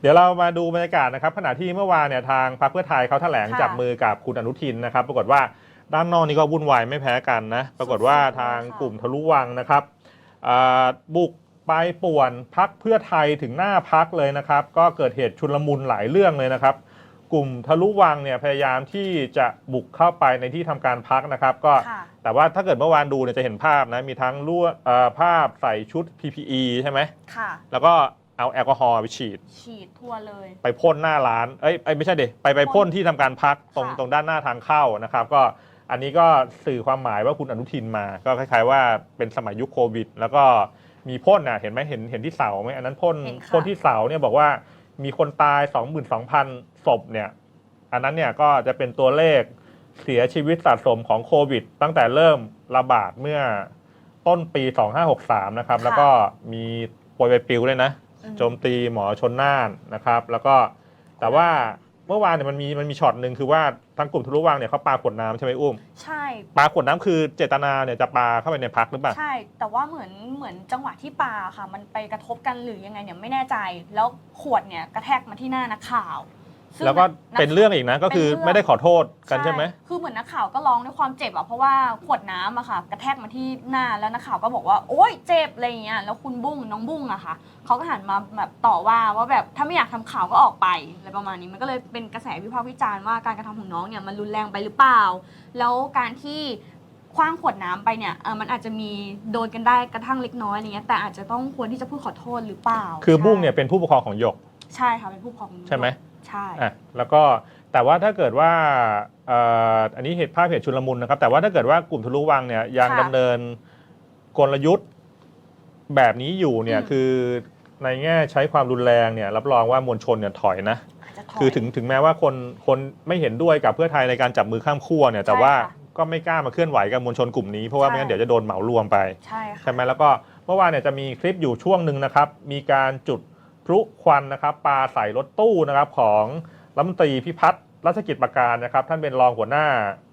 เดี๋ยวเรามาดูบรรยากาศนะครับขณะที่เมื่อวานเนี่ยทางพรรคเพื่อไทยเขาแถลงค่ะจับมือกับคุณอนุทินนะครับ ปรากฏว่าด้านนอกนี่ก็วุ่นวายไม่แพ้กันนะ ปรากฏว่าทางกลุ่มทะลุวังนะครับอ่าบุกไปป่วนพักเพื่อไทยถึงหน้าพักเลยนะครับ ก็เกิดเหตุชุลมุนหลายเรื่องเลยนะครับ กลุ่มทะลุวังเนี่ยพยายามที่จะบุกเข้าไปในที่ทำการพักนะครับ ก็ค่ะแต่ว่าถ้าเกิดเมื่อวานดูเนี่ยจะเห็นภาพนะมีทั้งลวดเอ่อภาพใส่ชุด PPE ใช่ไหมค่ะแล้วก็ เอาแอลกอฮอล์ไปฉีด ฉีดทั่วเลย ไปพ่นหน้าร้าน เอ้ยเอ้ยไม่ใช่เด็ไปไปพ่นที่ทำการพักตรงค่ะ ตรงด้านหน้าทางเข้านะครับ ก็อันนี้ก็สื่อความหมายว่าคุณอนุทินมา ก็คล้ายๆว่าเป็นสมัยยุคโควิด แล้วก็มีพ่นน่ะเห็นไหมเห็นเห็นที่เสาไหมอันนั้นพ่นเห็นค่ะ พ่นที่เสาเนี่ยบอกว่ามีคนตาย 22,000ศพเนี่ย อันนั้นเนี่ยก็จะเป็นตัวเลขเสียชีวิตสะสมของโควิด ตั้งแต่เริ่มระบาดเมื่อต้นปี 2563 นะครับ แล้วก็มีโปรยไปปลิวเลยนะอืม โจมตีหมอชนน่านนะครับ แล้วก็แต่ว่าเมื่อวานเนี่ยมันมีมันมีช็อตหนึ่งคือว่าทางกลุ่มทะลุวังเนี่ยเขาปาขวดน้ำใช่ไหมอุ้มใช่ ปาขวดน้ำคือเจตนาเนี่ยจะปาเข้าไปในพักหรือเปล่า ใช่ แต่ว่าเหมือนเหมือนจังหวะที่ปาค่ะ มันไปกระทบกันหรือยังไงเนี่ยไม่แน่ใจ แล้วขวดเนี่ยกระแทกมาที่หน้านักข่าว ซึ่งแล้วก็นัเป็นเรื่องอีกนะ ก็คือเป็นเรื่อง ไม่ได้ขอโทษกันใช่ไหม คือเหมือนนักข่าวก็ร้องด้วยความเจ็บอะเพราะว่าขวดน้ำอะค่ะ กระแทกมาที่หน้าแล้วนักข่าวก็บอกว่าโอ๊ยเจ็บอะไรอย่างเงี้ยแล้วคุณบุ้งน้องบุ้งอะค่ะเขาก็หันมาแบบต่อว่าว่าแบบถ้าไม่อยากทำข่าวก็ออกไปอะไรประมาณนี้มันก็เลยเป็นกระแสวิพากษ์วิจารณ์ว่าการกระทำของน้องเนี่ยมันรุนแรงไปหรือเปล่า แล้วการที่คว้างขวดน้ำไปเนี่ยเออมันอาจจะมีโดนกันได้กระทั่งเล็กน้อยอะไรเงี้ยแต่อาจจะต้องควรที่จะพูดขอโทษหรือเปล่าคือบุ้งใช่เนี่ยเป็นผู้ปกครองของหยก ใช่ค่ะเป็นผู้ปกครองของน้องใช่ไหมใช่ อะแล้วก็แต่ว่าถ้าเกิดว่าเอ่ออันนี้เหตุภาพเหตุชุลมุนนะครับ แต่ว่าถ้าเกิดว่ากลุ่มทะลุวังเนี่ยยังดำเนินกลยุทธ์แบบนี้อยู่เนี่ยคือในแง่ใช้ความรุนแรงเนี่ยรับรองว่ามวลชนเนี่ยถอยนะ อาจจะถย คือถึงถึงแม้ว่าคนคนไม่เห็นด้วยกับเพื่อไทยในการจับมือข้ามขั้วเนี่ยแต่ว่าใช่ค่ะก็ไม่กล้ามาเคลื่อนไหวกับมวลชนกลุ่มนี้เพราะว่าใช่ ไม่งั้นเดี๋ยวจะโดนเหมารวมไป ใช่ค่ะ ใช่ไหมแล้วก็เมื่อวานเนี่ยจะมีคลิปอยู่ช่วงหนึ่งนะครับ มีการจุดพ ลุควันนะครับปาใส่รถตู้นะครับของรัฐมนตรีพิพัฒน์รัชกิจประการนะครับ ท่านเป็นรองหัวหน้า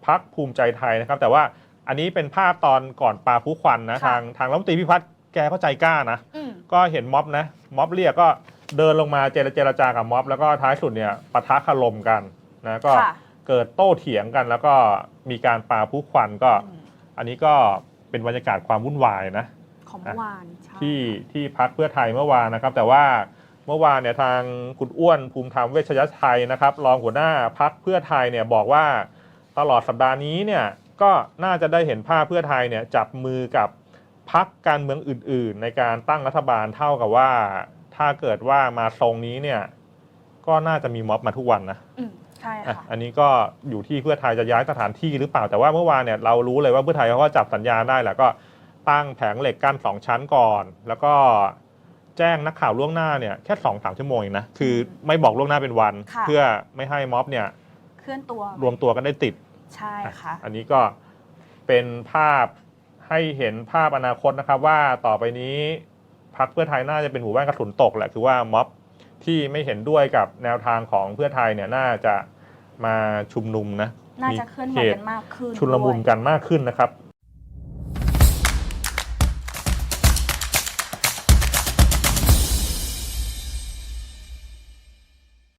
พักภูมิใจไทยนะครับ แต่ว่าอันนี้เป็นภาพตอนก่อนปาพลุควันนะค่ะทางทางรัฐมนตรีพิพัฒน์แกก็ใจกล้านะอืมก็เห็นม็อบนะม็อบเรียกก็เดินลงมาเจรเจรจากับม็อบแล้วก็ท้ายสุดเนี่ยปะทะคารมกันนะก็ค่ะเกิดโต้เถียงกัน แล้วก็มีการปาผู้ควันก็อืมอันนี้ก็เป็นบรรยากาศความวุ่นวายนะของเมื่อวานใช่ที่ที่พักเพื่อไทยเมื่อวานนะครับ แต่ว่า เมื่อวานเนี่ยทางคุณอ้วนภูมิธรรมเวชยชัยนะครับ รองหัวหน้าพักเพื่อไทยเนี่ยบอกว่าตลอดสัปดาห์นี้เนี่ยก็น่าจะได้เห็นภาพเพื่อไทยเนี่ยจับมือกับพักการเมืองอื่น ๆ ในการตั้งรัฐบาลเท่ากับว่า ถ้าเกิดว่ามาทรงนี้เนี่ยก็น่าจะมีม็อบมาทุกวันนะอืมใช่อะค่ะอันนี้ก็อยู่ที่เพื่อไทยจะย้ายสถานที่หรือเปล่าแต่ว่าเมื่อวานเนี่ยเรารู้เลยว่าเพื่อไทยเขาก็จับสัญญาณได้แหละก็ตั้งแผงเหล็กกั้นสองชั้นก่อน แล้วก็ แจ้งนักข่าวล่วงหน้าเนี่ยแค่สองสามชั่วโมงเองนะคือไม่บอกล่วงหน้าเป็นวัน ค่ะ เพื่อไม่ให้ม็อบเนี่ยเคลื่อนตัว รวมตัวกันได้ติด ใช่ค่ะ อันนี้ก็เป็นภาพให้เห็นภาพอนาคตนะครับ ว่าต่อไปนี้พักเพื่อไทยน่าจะเป็นหมู่บ้านกระสุนตกแหละคือว่าม็อบที่ไม่เห็นด้วยกับแนวทางของเพื่อไทยเนี่ยน่าจะมาชุมนุมนะน่าจะเคลื่อนไหวมีหกันมากขึ้นชุลมุนด้วย กันมากขึ้นนะครับ